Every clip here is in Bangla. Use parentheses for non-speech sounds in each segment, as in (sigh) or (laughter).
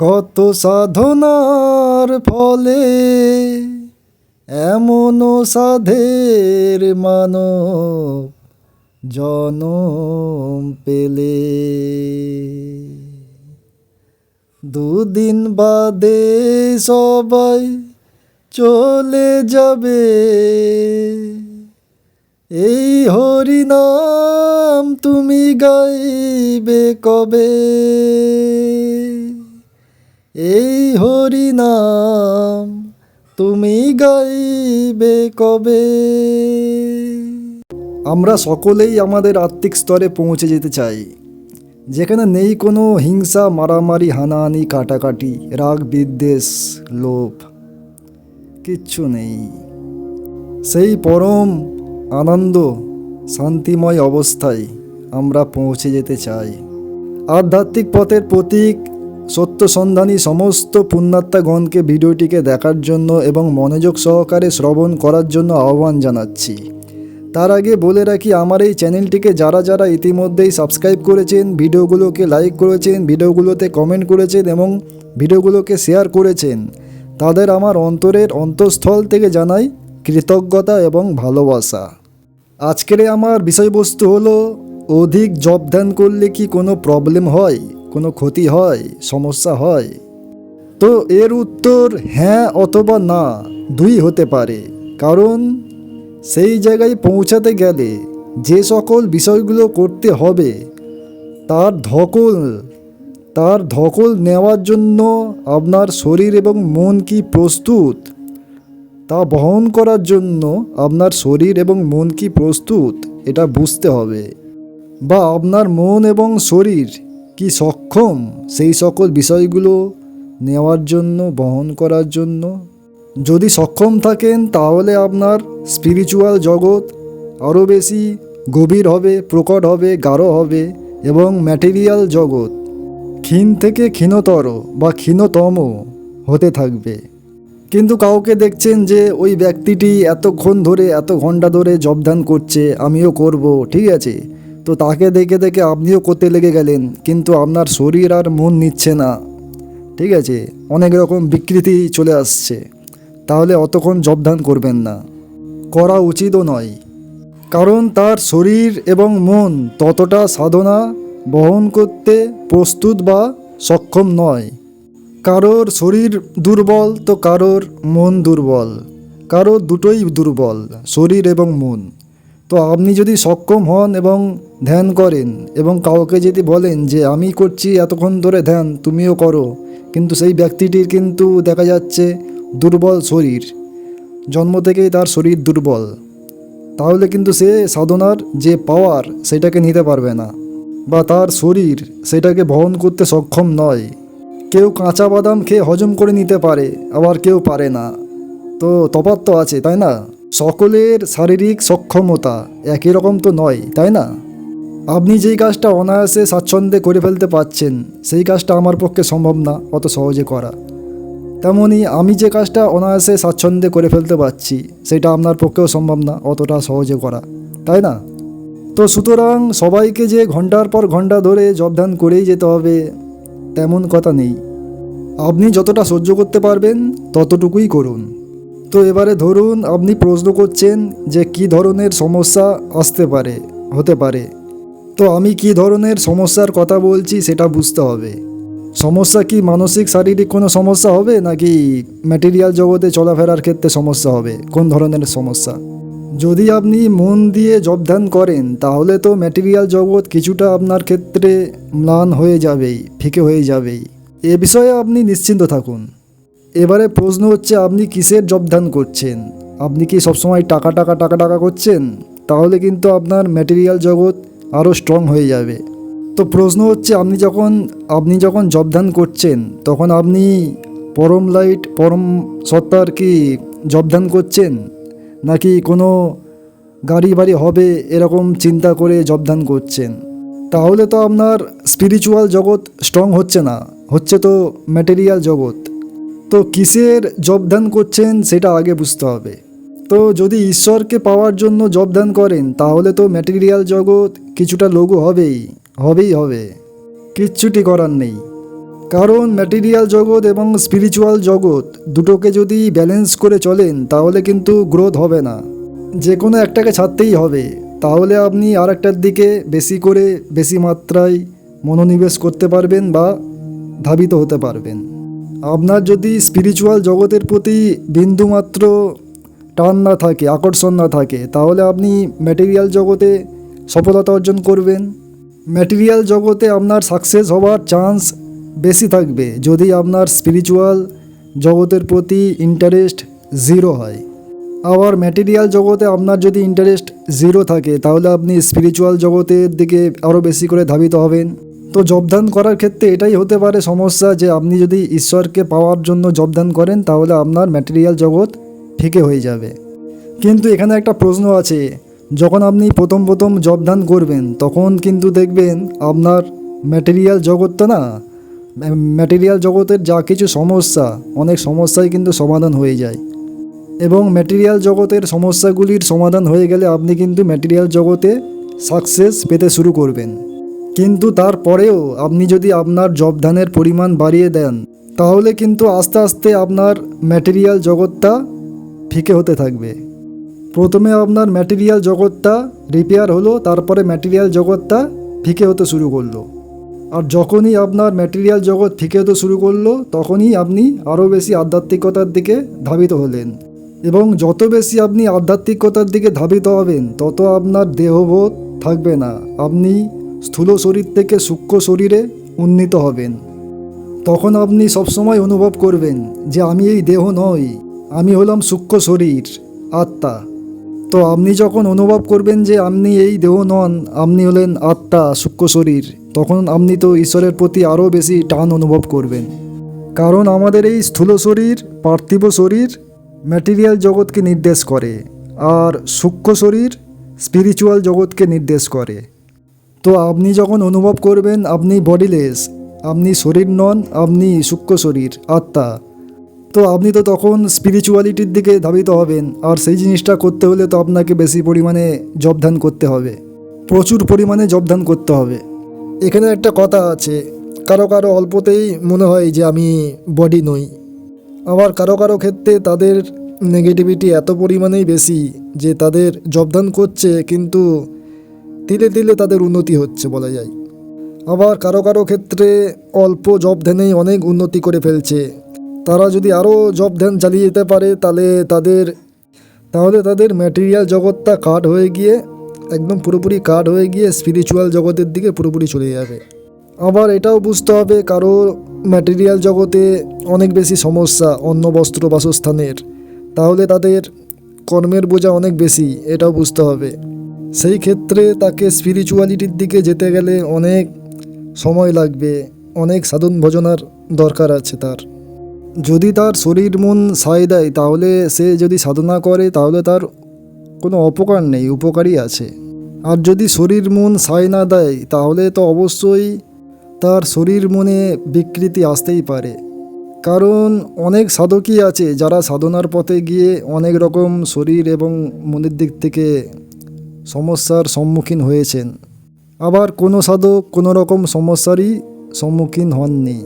কত সাধনার ফলে এমন সাধের মানব জনম পেলে। দুদিন বাদে সবাই চলে যাবে। এই হরিনাম তুমি গাইবে কবে? এই হরিনাম তুমি গাইবে কবে? আমরা সকলেই আমাদের আত্মিক স্তরে পৌঁছে যেতে চাই। যেখানে নেই কোনো হিংসা, মারামারি, হানাহানি, কাটাকাটি, রাগ, বিদ্বেষ, লোভ, কিচ্ছু নেই। সেই পরম, আনন্দ, শান্তিময় অবস্থায় আমরা পৌঁছে যেতে চাই। আধ্যাত্মিক পথের প্রতীক সত্য সন্ধানী সমস্ত পুণ্যাত্মাগণকে ভিডিওটিকে দেখার জন্য এবং মনোযোগ সহকারে শ্রবণ করার জন্য আহ্বান জানাচ্ছি। তার আগে বলে রাখি, আমার এই চ্যানেলটিকে যারা যারা ইতিমধ্যেই সাবস্ক্রাইব করেছেন, ভিডিওগুলোকে লাইক করেছেন, ভিডিওগুলোতে কমেন্ট করেছেন এবং ভিডিওগুলোকে শেয়ার করেছেন, তাদের আমার অন্তরের অন্তঃস্থল থেকে জানাই কৃতজ্ঞতা এবং ভালোবাসা। আজকের আমার বিষয়বস্তু হলো, অধিক জব ধ্যান করলে কি কোনো প্রবলেম হয়? কোনো ক্ষতি হয়, সমস্যা হয়? তো এর উত্তর হ্যাঁ অথবা না, দুই হতে পারে। কারণ সেই জায়গায় পৌঁছাতে গেলে যে সকল বিষয়গুলো করতে হবে, তার ধকল তার ধকল নেওয়ার জন্য আপনার শরীর এবং মন কি প্রস্তুত? তা বহন করার জন্য আপনার শরীর এবং মন কি প্রস্তুত? এটা বুঝতে হবে। বা আপনার মন এবং শরীর কি সক্ষম? সেই সকল বিষয়গুলো নেওয়ার জন্য, বহন করার জন্য। যদি সক্ষম থাকেন, তাহলে আপনার স্পিরিচুয়াল জগৎ আরও বেশি গভীর হবে, প্রকট হবে, গাঢ় হবে এবং ম্যাটেরিয়াল জগৎ ক্ষীণ থেকে ক্ষীণতর বা ক্ষীণতম হতে থাকবে। কিন্তু কাউকে দেখছেন যে, ওই ব্যক্তিটি এতক্ষণ ধরে, এত ঘণ্টা ধরে জবদান করছে, আমিও করব। ঠিক আছে। তো তাকে দেখে দেখে আপনিও করতে লেগে গেলেন, কিন্তু আপনার শরীর আর মন নিচ্ছে না। ঠিক আছে, অনেক রকম বিকৃতি চলে আসছে। তাহলে অতক্ষণ জবদান করবেন না। করা উচিতও নয়। কারণ তার শরীর এবং মন ততটা সাধনা বহন করতে প্রস্তুত বা সক্ষম নয়। কারোর শরীর দুর্বল, তো কারোর মন দুর্বল। কারোর দুটোই দুর্বল, শরীর এবং মন। তো আপনি যদি সক্ষম হন এবং ধ্যান করেন এবং কাউকে যদি বলেন যে আমি করছি এতক্ষণ ধরে ধ্যান, তুমিও করো। কিন্তু সেই ব্যক্তিটির কিন্তু দেখা যাচ্ছে দুর্বল শরীর। জন্ম থেকেই তার শরীর দুর্বল। তাহলে কিন্তু সে সাধনার যে পাওয়ার সেটাকে নিতে পারবে না। বা তার শরীর সেটাকে বহন করতে সক্ষম নয়। কেউ কাঁচা বাদাম খেয়ে হজম করে নিতে পারে, আবার কেউ পারে না। তো তফাৎ তো আছে, তাই না? সকলের শারীরিক সক্ষমতা একই রকম তো নয়, তাই না? আপনি যেই কাজটা অনায়াসে স্বাচ্ছন্দ্যে করে ফেলতে পারছেন, সেই কাজটা আমার পক্ষে সম্ভব না, অত সহজে করা। তেমনি আমি যে কাজটা অনায়াসে স্বাচ্ছন্দ্যে করে ফেলতে পারছি, সেটা আপনার পক্ষেও সম্ভব না, অতটা সহজে করা, তাই না? তো সুতরাং সবাইকে যে ঘণ্টার পর ঘণ্টা ধরে জবধান করেই যেতে হবে, তেমন কথা নেই। আপনি যতটা সহ্য করতে পারবেন, ততটুকুই করুন। তো এবারে ধরুন আপনি প্রশ্ন করছেন যে কি ধরনের সমস্যা আসতে পারে, হতে পারে। তো আমি কি ধরনের সমস্যার কথা বলছি সেটা বুঝতে হবে। সমস্যা কি মানসিক, শারীরিক কোনো সমস্যা হবে নাকি ম্যাটেরিয়াল জগতে চলাফেরার ক্ষেত্রে সমস্যা হবে? কোন ধরনের সমস্যা? যদি আপনি মন দিয়ে জবধান করেন, তাহলে তো ম্যাটেরিয়াল জগৎ কিছুটা আপনার ক্ষেত্রে ম্লান হয়ে যাবেই, ফিকে হয়ে যাবেই। এ বিষয়ে আপনি নিশ্চিন্ত থাকুন। এবারে প্রশ্ন হচ্ছে, আপনি কিসের জবধান করছেন? আপনি কি সবসময় টাকা টাকা টাকা টাকা করছেন? তাহলে কিন্তু আপনার ম্যাটেরিয়াল জগৎ আরও স্ট্রং হয়ে যাবে। তো প্রশ্ন হচ্ছে, আপনি যখন আপনি যখন জবধান করছেন, তখন আপনি পরম লাইট পরম সত্তার কি জবধান করছেন? নাকি কোনো গাড়ি বাড়ি হবে এরকম চিন্তা করে জবধান করছেন? তাহলে তো আপনার স্পিরিচুয়াল জগৎ স্ট্রং হচ্ছে না। হচ্ছে তো ম্যাটেরিয়াল জগৎ। তো কিসের জবধান করছেন সেটা আগে বুঝতে হবে। তো যদি ঈশ্বরকে পাওয়ার জন্য জবদান করেন, তাহলে তো ম্যাটেরিয়াল জগৎ কিছুটা লঘু হবেই হবেই হবে। কিচ্ছুটি করার নেই। কারণ ম্যাটেরিয়াল জগৎ এবং স্পিরিচুয়াল জগৎ দুটোকে যদি ব্যালেন্স করে চলেন, তাহলে কিন্তু গ্রোথ হবে না। যে কোনো একটাকে ছাড়তেই হবে। তাহলে আপনি আর একটার দিকে বেশি করে, বেশি মাত্রায় মনোনিবেশ করতে পারবেন বা ধাবিত হতে পারবেন। আপনার যদি স্পিরিচুয়াল জগতের প্রতি বিন্দুমাত্র টান না থাকে, আকর্ষণ না থাকে, তাহলে আপনি ম্যাটেরিয়াল জগতে সফলতা অর্জন করবেন। ম্যাটেরিয়াল জগতে আপনার সাকসেস হওয়ার চান্স বেশি থাকবে যদি আপনার স্পিরিচুয়াল জগতের প্রতি ইন্টারেস্ট জিরো হয়। আবার ম্যাটেরিয়াল জগতে আপনার যদি ইন্টারেস্ট জিরো থাকে, তাহলে আপনি স্পিরিচুয়াল জগতের দিকে আরও বেশি করে ধাবিত হবেন। তো জবদান করার ক্ষেত্রে এটাই হতে পারে সমস্যা যে আপনি যদি ঈশ্বরকে পাওয়ার জন্য জবদান করেন, তাহলে আপনার ম্যাটেরিয়াল জগৎ ফিকে হয়ে যাবে। কিন্তু এখানে একটা প্রশ্ন আছে, যখন আপনি প্রথম প্রথম জবদান করবেন, তখন কিন্তু দেখবেন আপনার ম্যাটেরিয়াল জগৎটা না ম্যাটেরিয়াল জগতের যা কিছু সমস্যা, অনেক সমস্যাই কিন্তু সমাধান হয়ে যায়। এবং ম্যাটেরিয়াল জগতের সমস্যাগুলির সমাধান হয়ে গেলে আপনি কিন্তু ম্যাটেরিয়াল জগতে সাকসেস পেতে শুরু করবেন। কিন্তু তারপরেও আপনি যদি আপনার জবদানের পরিমাণ বাড়িয়ে দেন, তাহলে কিন্তু আস্তে আস্তে আপনার ম্যাটেরিয়াল জগৎটা ফিকে হতে থাকবে। প্রথমে আপনার ম্যাটেরিয়াল জগৎটা রিপেয়ার হলো, তারপরে ম্যাটেরিয়াল জগৎটা ফিকে হতে শুরু করল। আর যখনই আপনার ম্যাটেরিয়াল জগৎ ফিকে হতে শুরু করল, তখনই আপনি আরও বেশি আধ্যাত্মিকতার দিকে ধাবিত হলেন। এবং যত বেশি আপনি আধ্যাত্মিকতার দিকে ধাবিত হবেন, তত আপনার দেহবোধ থাকবে না। আপনি স্থূল শরীর থেকে সূক্ষ্ম শরীরে উন্নীত হবেন। তখন আপনি সবসময় অনুভব করবেন যে আমি এই দেহ নই, আমি হলাম সূক্ষ্ম শরীর, আত্মা। তো আপনি যখন অনুভব করবেন যে আপনি এই দেহ নন, আপনি হলেন আত্মা, সূক্ষ্ম শরীর, তখন আপনি তো ঈশ্বরের প্রতি আরও বেশি টান অনুভব করবেন। কারণ আমাদের এই স্থূল শরীর পার্থিব শরীর ম্যাটেরিয়াল জগৎকে নির্দেশ করে, আর সূক্ষ্ম শরীর স্পিরিচুয়াল জগৎকে নির্দেশ করে। তো আপনি যখন অনুভব করবেন আপনি বডিলেস আপনি শরীর নন, আপনি সূক্ষ্ম শরীর, আত্মা। তো আপনি তো তখন স্পিরিচুয়ালিটির দিকে ধাবিত হবেন, আর সেই জিনিসটা করতে হলে তো আপনাকে বেশি পরিমাণে জবধান করতে হবে। প্রচুর পরিমাণে জবধান করতে হবে। এখানে একটা কথা আছে, কারও কারও অল্পতেই মনে হয় যে আমি বডি নই। আবার কারও কারও ক্ষেত্রে তাদের নেগেটিভিটি এত পরিমাণেই বেশি যে তাদের জবদান করছে, কিন্তু তিলে তিলে তাদের উন্নতি হচ্ছে বলা যায়। আবার কারও কারও ক্ষেত্রে অল্প জব ধ্যানেই অনেক উন্নতি করে ফেলছে। তারা যদি আরও জব ধ্যান চালিয়ে যেতে পারে, তাহলে তাদের তাহলে তাদের ম্যাটেরিয়াল জগৎটা কাট হয়ে গিয়ে, একদম পুরোপুরি কাট হয়ে গিয়ে স্পিরিচুয়াল জগতের দিকে পুরোপুরি চলে যাবে। আবার এটাও বুঝতে হবে, কারও ম্যাটেরিয়াল জগতে অনেক বেশি সমস্যা, অন্ন, বস্ত্র, বাসস্থানের। তাহলে তাদের কর্মের বোঝা অনেক বেশি, এটাও বুঝতে হবে। সেই ক্ষেত্রে তাকে স্পিরিচুয়ালিটির দিকে যেতে গেলে অনেক সময় লাগবে, অনেক সাধন ভজনার দরকার আছে তার। যদি তার শরীর মন সায় দেয়, তাহলে সে যদি সাধনা করে, তাহলে তার কোনো অপকার নেই, উপকারই আছে। আর যদি শরীর মন সায় না দেয়, তাহলে তো অবশ্যই তার শরীর মনে বিকৃতি আসতেই পারে। কারণ অনেক সাধকই আছে, যারা সাধনার পথে গিয়ে অনেক রকম শরীর এবং মনের দিক থেকে সমস্যার সম্মুখীন হয়েছেন। আবার কোনো সাধক কোনো রকম সমস্যারই সম্মুখীন হননি।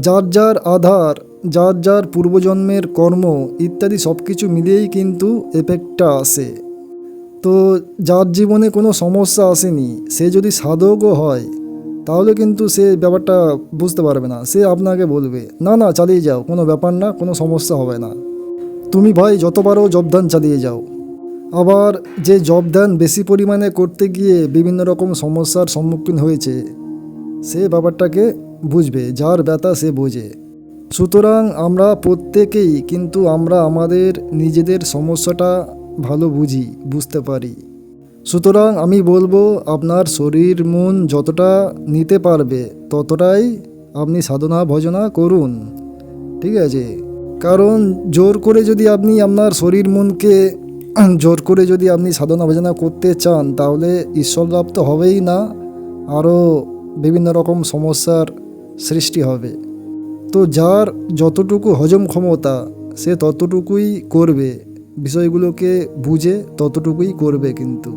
যার যার আধার, যার যার পূর্বজন্মের কর্ম ইত্যাদি সব কিছু মিলিয়েই কিন্তু এফেক্টটা আসে। তো যার জীবনে কোনো সমস্যা আসেনি, সে যদি সাধকও হয়, তাহলে কিন্তু সে ব্যাপারটা বুঝতে পারবে না। সে আপনাকে বলবে, না না, চালিয়ে যাও, কোনো ব্যাপার না, কোনো সমস্যা হবে না। তুমি ভাই যতবারও জবদান চালিয়ে যাও। আবার যে জবদান বেশি পরিমাণে করতে গিয়ে বিভিন্ন রকম সমস্যার সম্মুখীন হয়েছে, সে ব্যাপারটাকে বুঝবে, যার ব্যথা সে বোঝে। সুতরাং আমরা প্রত্যেকেই কিন্তু আমরা আমাদের নিজেদের সমস্যাটা ভালো বুঝি, বুঝতে পারি। সুতরাং আমি বলব, আপনার শরীর মন যতটা নিতে পারবে, ততটাই আপনি সাধনা, ভজনা করুন। ঠিক আছে? কারণ জোর করে যদি আপনি আপনার শরীর মনকে (clears throat) জোর করে যদি আপনি সাধনা ভজনা করতে চান, তাহলে ঈশ্বর তো হবেই না। আরও বিভিন্ন রকম সমস্যার সৃষ্টি হবে। তো যার যতটুকু হজম ক্ষমতা, সে ততটুকুই করবে। বিষয়গুলোকে বুঝে ততটুকুই করবে কিন্তু।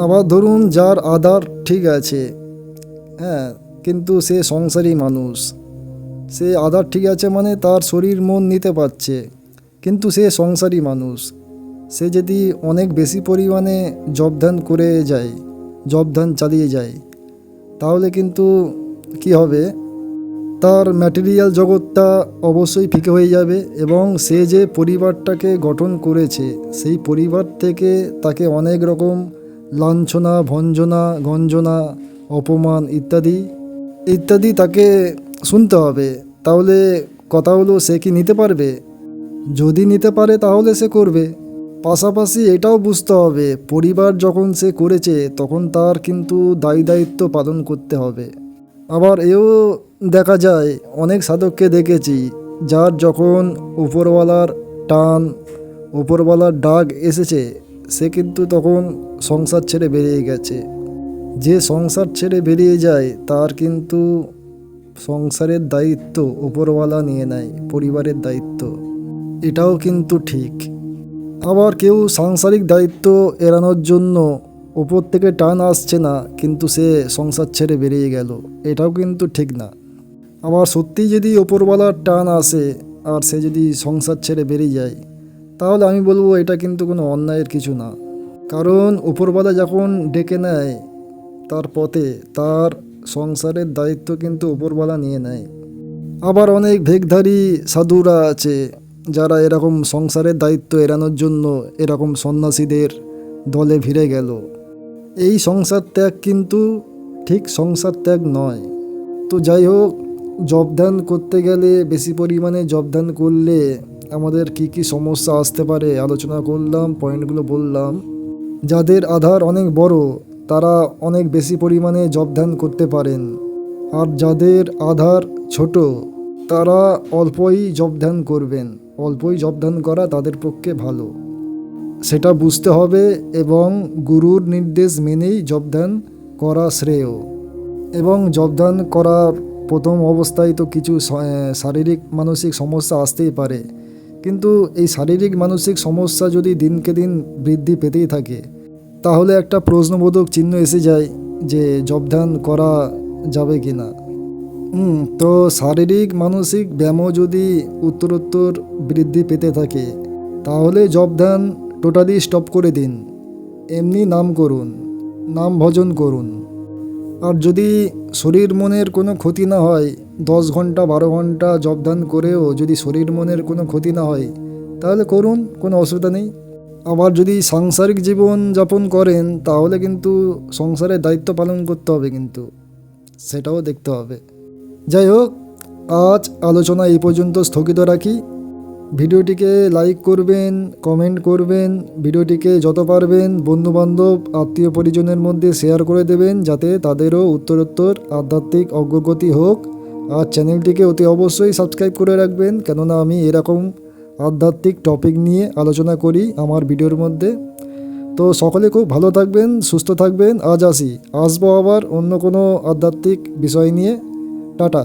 আবার ধরুন, যার আধার ঠিক আছে হ্যাঁ কিন্তু সে সংসারী মানুষ। সে আধার ঠিক আছে মানে তার শরীর মন নিতে পারছে, কিন্তু সে সংসারী মানুষ। সে যদি অনেক বেশি পরিমাণে জব ধ্যান করে যায় জব ধ্যান চালিয়ে যায়, তাহলে কিন্তু কি হবে? তার ম্যাটেরিয়াল জগৎটা অবশ্যই ফিকে হয়ে যাবে এবং সে যে পরিবারটাকে গঠন করেছে, সেই পরিবার থেকে তাকে অনেক রকম লাঞ্ছনা, ভঞ্জনা, গঞ্জনা, অপমান ইত্যাদি ইত্যাদি তাকে শুনতে হবে। তাহলে কথা হলো, সে কি নিতে পারবে? যদি নিতে পারে, তাহলে সে করবে। পাশাপাশি এটাও বুঝতে হবে, পরিবার যখন সে করেছে, তখন তার কিন্তু দায়ী দায়িত্ব পালন করতে হবে। আবার এও দেখা যায়, অনেক সাধককে দেখেছি, যার যখন উপরওয়ালার টান, উপরওয়ালার ডাক এসেছে, সে কিন্তু তখন সংসার ছেড়ে বেরিয়ে গেছে। যে সংসার ছেড়ে বেরিয়ে যায়, তার কিন্তু সংসারের দায়িত্ব উপরওয়ালা নিয়ে নেয়, পরিবারের দায়িত্ব। এটাও কিন্তু ঠিক। আবার কেউ সাংসারিক দায়িত্ব এড়ানোর জন্য ওপর থেকে টান আসছে না, কিন্তু সে সংসার ছেড়ে বেরিয়ে গেল। এটাও কিন্তু ঠিক না। আবার সত্যি যদি ওপরওয়ালার টান আসে আর সে যদি সংসার ছেড়ে বেরিয়ে যায়, তাহলে আমি বলব এটা কিন্তু কোনো অন্যায়ের কিছু না। কারণ ওপরওয়ালা যখন ডেকে নেয় তার পথে, তার সংসারের দায়িত্ব কিন্তু ওপরওয়ালা নিয়ে নেয়। আবার অনেক ভেগধারী সাধুরা আছে যারা এরকম সংসারের দায়িত্ব এড়ানোর জন্য এরকম সন্ন্যাসীদের দলে ভিড়ে গেল। এই সংসার ত্যাগ কিন্তু ঠিক সংসার ত্যাগ নয়। তো যাই হোক, জবদান করতে গেলে বেশি পরিমাণে জবদান করলে আমাদের কি কি সমস্যা আসতে পারে আলোচনা করলাম, পয়েন্টগুলো বললাম। যাদের আধার অনেক বড়, তারা অনেক বেশি পরিমাণে জবদান করতে পারেন। আর যাদের আধার ছোট, তারা অল্পই জবদান করবেন। অল্পই জবদান করা তাদের পক্ষে ভালো। সেটা বুঝতে হবে এবং গুরুর নির্দেশ মেনেই জবদান করা শ্রেয়। এবং জবদান করার প্রথম অবস্থায় তো কিছু শারীরিক মানসিক সমস্যা আসতেই পারে। কিন্তু এই শারীরিক মানসিক সমস্যা যদি দিনকে দিন বৃদ্ধি পেতেই থাকে, তাহলে একটা প্রশ্নবোধক চিহ্ন এসে যায় যে জবদান করা যাবে কি না তো শারীরিক, মানসিক ব্যায়ামও যদি উত্তরোত্তর বৃদ্ধি পেতে থাকে, তাহলে জবদান টোটালি স্টপ করে দিন। এমনি নাম করুন, নাম ভজন করুন। আর যদি শরীর মনের কোনো ক্ষতি না হয়, দশ ঘণ্টা, বারো ঘণ্টা জবদান করেও যদি শরীর মনের কোনো ক্ষতি না হয়, তাহলে করুন, কোনো অসুবিধা নেই। আবার যদি সাংসারিক জীবন যাপন করেন, তাহলে কিন্তু সংসারের দায়িত্ব পালন করতে হবে কিন্তু, সেটাও দেখতে হবে। যাই হোক আজ আলোচনা এই পর্যন্ত স্থগিত রাখি। ভিডিওটিকে লাইক করবেন, কমেন্ট করবেন, ভিডিওটিকে যত পারবেন বন্ধুবান্ধব, আত্মীয় পরিজনের মধ্যে শেয়ার করে দেবেন, যাতে তাদেরও উত্তরোত্তর, আধ্যাত্মিক অগ্রগতি হোক। আর চ্যানেলটিকে অতি অবশ্যই সাবস্ক্রাইব করে রাখবেন, কেননা আমি এরকম আধ্যাত্মিক টপিক নিয়ে আলোচনা করি আমার ভিডিওর মধ্যে। তো সকলে খুব ভালো থাকবেন, সুস্থ থাকবেন। আজ আসি। আসব আবার অন্য কোনো আধ্যাত্মিক বিষয় নিয়ে। টাটা।